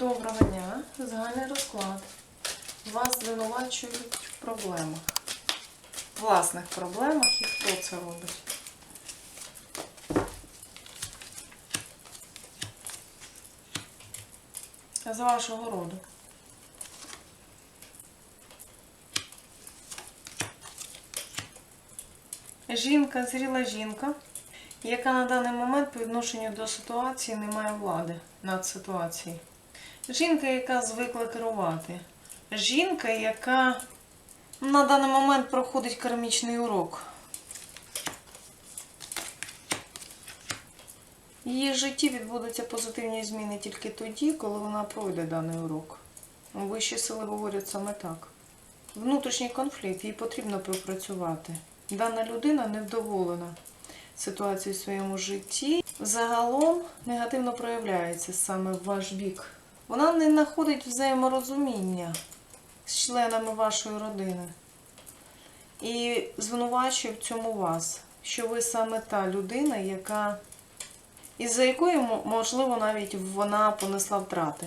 Доброго дня, загальний розклад. Вас звинувачують в проблемах. Власних проблемах і хто це робить? З вашого роду. Жінка, зріла жінка, яка на даний момент по відношенню до ситуації не має влади над ситуацією. Жінка, яка звикла керувати. Жінка, яка на даний момент проходить кармічний урок. Її житті відбудуться позитивні зміни тільки тоді, коли вона пройде даний урок. Вищі сили говорять саме так. Внутрішній конфлікт, їй потрібно пропрацювати. Дана людина невдоволена ситуацією в своєму житті. Загалом негативно проявляється саме в ваш бік. Вона не знаходить взаєморозуміння з членами вашої родини. І звинувачує в цьому вас, що ви саме та людина, яка із-за якої, можливо, навіть вона понесла втрати,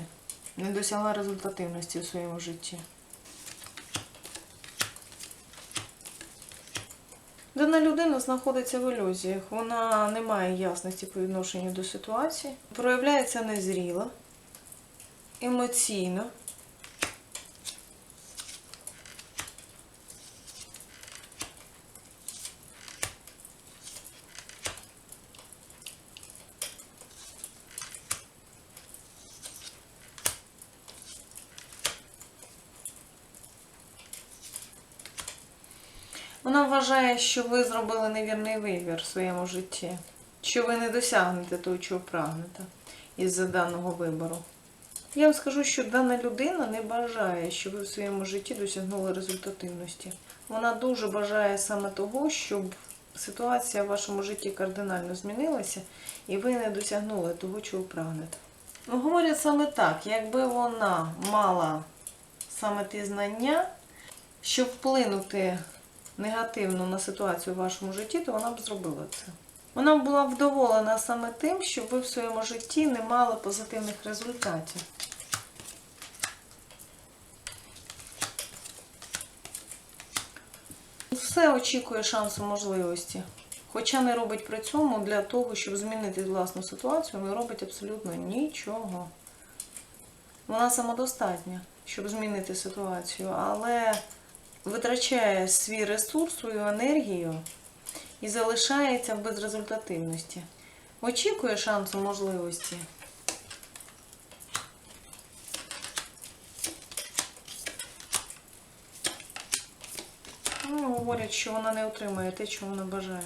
не досягла результативності у своєму житті. Дана людина знаходиться в ілюзіях, вона не має ясності по відношенню до ситуації, проявляється незріло, емоційно. Вона вважає, що ви зробили невірний вибір в своєму житті, що ви не досягнете того, чого прагнете із-за даного вибору. Я вам скажу, що дана людина не бажає, щоб ви в своєму житті досягнули результативності. Вона дуже бажає саме того, щоб ситуація в вашому житті кардинально змінилася, і ви не досягнули того, чого прагнете. Ну, говорять саме так, якби вона мала саме ті знання, щоб вплинути негативно на ситуацію в вашому житті, то вона б зробила це. Вона була вдоволена саме тим, що ви в своєму житті не мали позитивних результатів. Все очікує шансу можливості. Хоча не робить при цьому для того, щоб змінити власну ситуацію, не робить абсолютно нічого. Вона самодостатня, щоб змінити ситуацію, але витрачає свій ресурс, свою енергію і залишається в безрезультативності. Очікує шансу можливості. Ну, говорять, що вона не отримає те, чого вона бажає.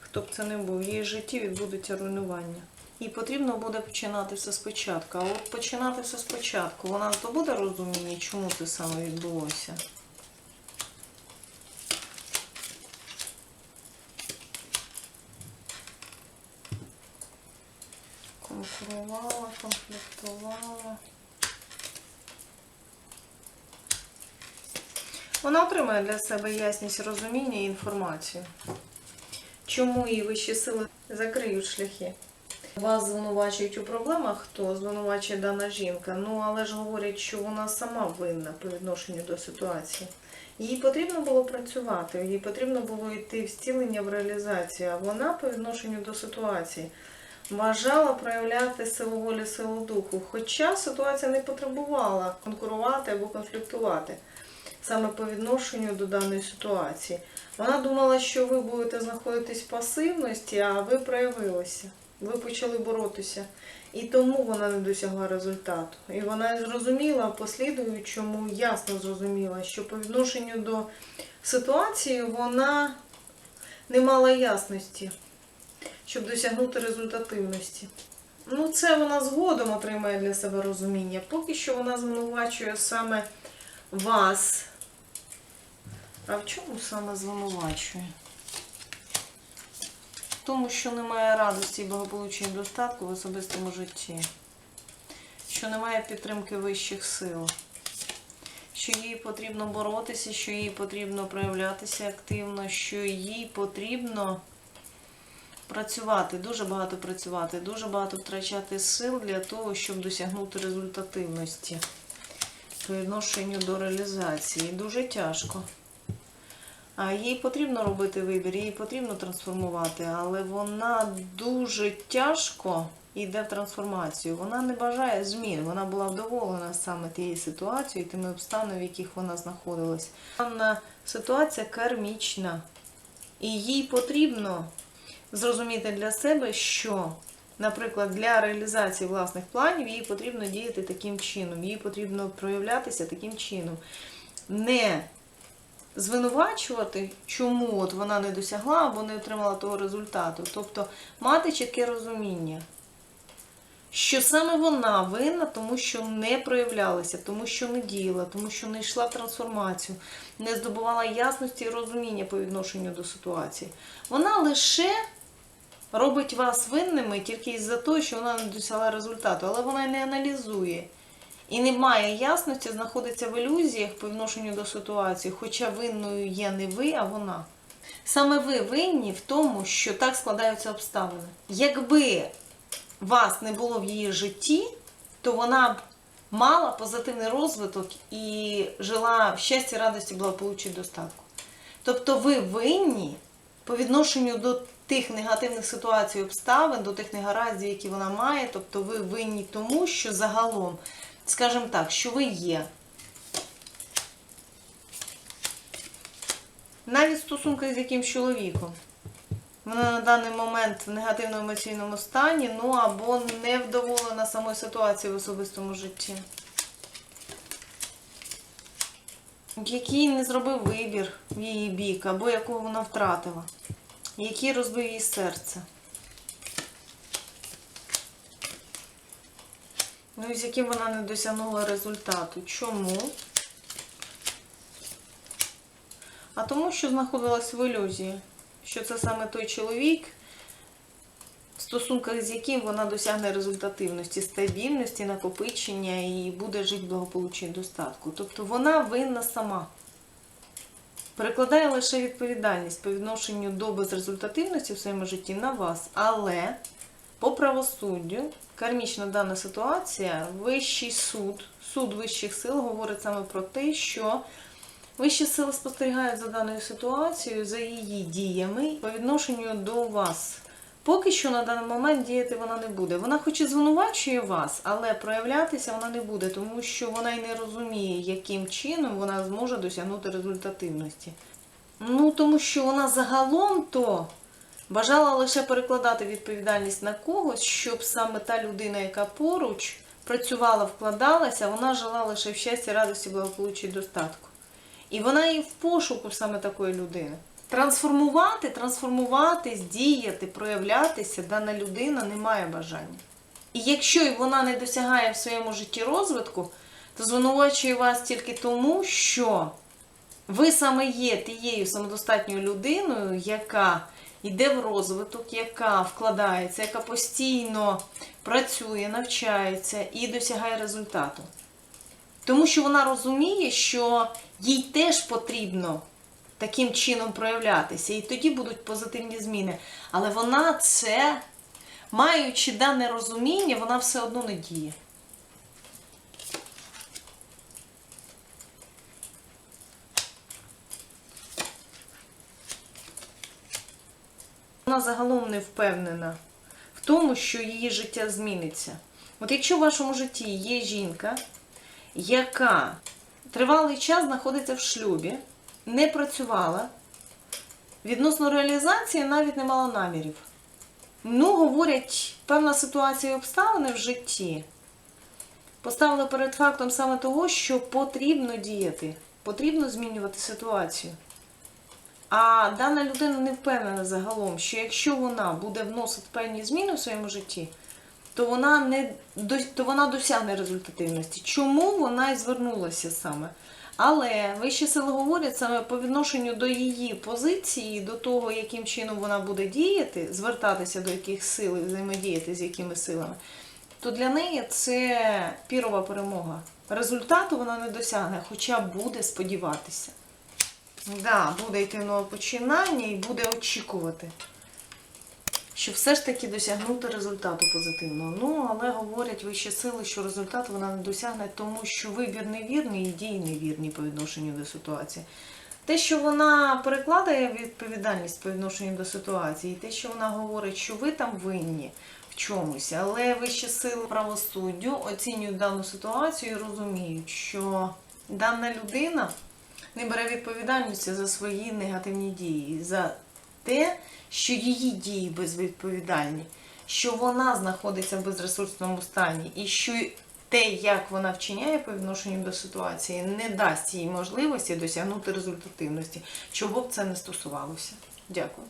Хто б це не був, в її житті відбудеться руйнування. Їй потрібно буде починати все спочатку. А от починати все спочатку, вона здобуде розуміння, чому це саме відбулося. Конкурувала, конфліктувала. Вона отримає для себе ясність розуміння і інформацію. Чому її вищі сили закриють шляхи? Вас звинувачують у проблемах, хто звинувачує дана жінка. Ну але ж говорять, що вона сама винна по відношенню до ситуації. Їй потрібно було працювати, їй потрібно було йти в зцілення, в реалізацію, а вона по відношенню до ситуації бажала проявляти силу волі, силу духу. Хоча ситуація не потребувала конкурувати або конфліктувати саме по відношенню до даної ситуації. Вона думала, що ви будете знаходитись в пасивності, а ви проявилися. Ви почали боротися. І тому вона не досягла результату. І вона зрозуміла, послідуючому ясно зрозуміла, що по відношенню до ситуації вона не мала ясності, щоб досягнути результативності. Ну, це вона згодом отримає для себе розуміння. Поки що вона звинувачує саме вас. А в чому саме звинувачує? В тому, що немає радості, благополуччя і достатку в особистому житті, що немає підтримки вищих сил, що їй потрібно боротися, що їй потрібно проявлятися активно, що їй потрібно працювати, дуже багато працювати, дуже багато втрачати сил для того, щоб досягнути результативності по відношенню до реалізації. Дуже тяжко. А їй потрібно робити вибір, їй потрібно трансформувати, але вона дуже тяжко йде в трансформацію. Вона не бажає змін. Вона була вдоволена саме тією ситуацією, тими обставинами, в яких вона знаходилась. Ситуація кармічна. І їй потрібно зрозуміти для себе, що, наприклад, для реалізації власних планів їй потрібно діяти таким чином, їй потрібно проявлятися таким чином. Не звинувачувати, чому от вона не досягла або не отримала того результату. Тобто мати чітке розуміння, що саме вона винна, тому що не проявлялася, тому що не діяла, тому що не йшла в трансформацію, не здобувала ясності і розуміння по відношенню до ситуації. Вона лише робить вас винними тільки із-за того, що вона не досягла результату, але вона не аналізує. І не має ясності, знаходиться в ілюзіях по відношенню до ситуації, хоча винною є не ви, а вона. Саме ви винні в тому, що так складаються обставини. Якби вас не було в її житті, то вона б мала позитивний розвиток і жила в щасті, радості, благополуччі, достатку. Тобто ви винні по відношенню до тих негативних ситуацій обставин, до тих негараздів, які вона має, тобто ви винні тому, що загалом, скажімо так, що ви є. Навіть в стосунках з якимсь чоловіком. Вона на даний момент в негативному емоційному стані, ну або невдоволена самою ситуацією в особистому житті. Який не зробив вибір в її бік, або якого вона втратила, який розбив її серце. Ну і з яким вона не досягнула результату. Чому? А тому, що знаходилась в ілюзії що це саме той чоловік, в стосунках з яким вона досягне результативності, стабільності, накопичення і буде жити в і достатку. Тобто вона винна сама. Перекладає лише відповідальність по відношенню до безрезультативності в своєму житті на вас, але по правосуддю, кармічна дана ситуація, вищий суд, суд вищих сил говорить саме про те, що Вищі сили спостерігають за даною ситуацією, за її діями по відношенню до вас. Поки що на даний момент діяти вона не буде. Вона хоч і звинувачує вас, але проявлятися вона не буде, тому що вона й не розуміє, яким чином вона зможе досягнути результативності. Ну, тому що вона загалом то бажала лише перекладати відповідальність на когось, щоб саме та людина, яка поруч працювала, вкладалася, вона жила лише в щасті, радості, благополуччі і достатку. І вона і в пошуку саме такої людини. Трансформувати, трансформуватись, діяти, проявлятися дана людина не має бажання. І якщо вона не досягає в своєму житті розвитку, то звинувачує вас тільки тому, що ви саме є тією самодостатньою людиною, яка йде в розвиток, яка вкладається, яка постійно працює, навчається і досягає результату. Тому що вона розуміє, що їй теж потрібно таким чином проявлятися, і тоді будуть позитивні зміни. Але вона це, маючи дане розуміння, вона все одно не діє. Вона загалом не впевнена в тому, що її життя зміниться. От якщо в вашому житті є жінка, яка тривалий час знаходиться в шлюбі, не працювала, відносно реалізації навіть не мала намірів. Ну, говорять, певна ситуація і обставини в житті поставили перед фактом саме того, що потрібно діяти, потрібно змінювати ситуацію. А дана людина не впевнена загалом, що якщо вона буде вносити певні зміни в своєму житті, то вона не то вона досягне результативності. Чому вона і звернулася саме? Але вищі сили говорять саме по відношенню до її позиції, до того, яким чином вона буде діяти, звертатися до яких сил і взаємодіяти з якими силами, то для неї це пірова перемога. Результату вона не досягне, хоча буде сподіватися. Да, буде йти нове починання і буде очікувати. Щоб все ж таки досягнути результату позитивного. Ну, але говорять вищі сили, що результат вона не досягне, тому що вибір невірний і дії невірні по відношенню до ситуації. Те, що вона перекладає відповідальність по відношенню до ситуації, і те, що вона говорить, що ви там винні в чомусь, але вищі сили правосуддю оцінюють дану ситуацію і розуміють, що дана людина не бере відповідальності за свої негативні дії, за те, що її дії безвідповідальні, що вона знаходиться в безресурсному стані, і що те, як вона вчиняє по відношенню до ситуації, не дасть їй можливості досягнути результативності, чого б це не стосувалося. Дякую.